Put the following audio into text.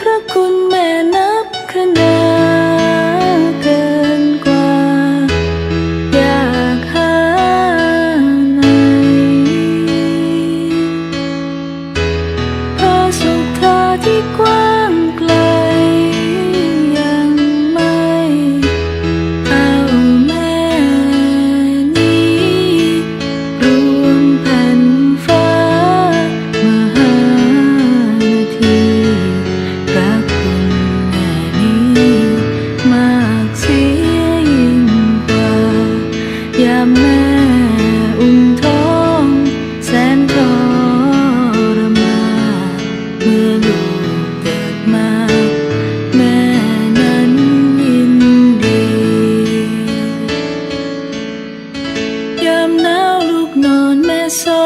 พระคุณแม่นับคะนน ยามแมุ่นท้องแสนทรมานเมื่อลูกเกิดมา แม่นั้นยินดียามหนาวลูกนอนแม่ซ้